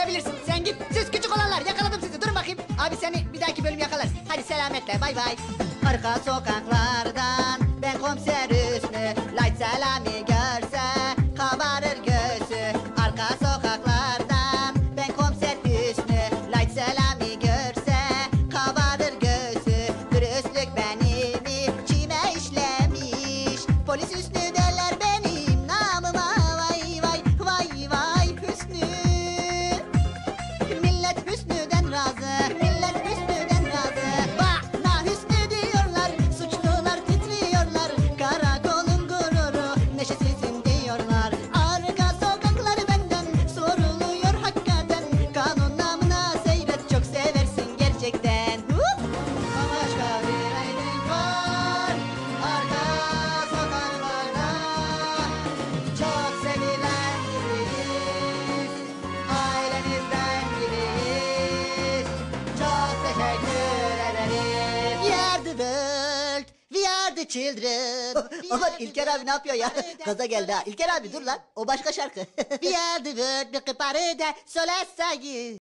olmayabilirsin. Sen git. Siz küçük olanlar yakaladım sizi. Durun bakayım. Abi seni bir dahaki bölüm yakalarız. Hadi selametle. Bay bay. Arka sokaklardan world. We are the children. Aman İlker abi ne yapıyor ya? Gaza geldi ha. İlker abi dur lan. O başka şarkı. We are the world. Bir kıparı da solestayi.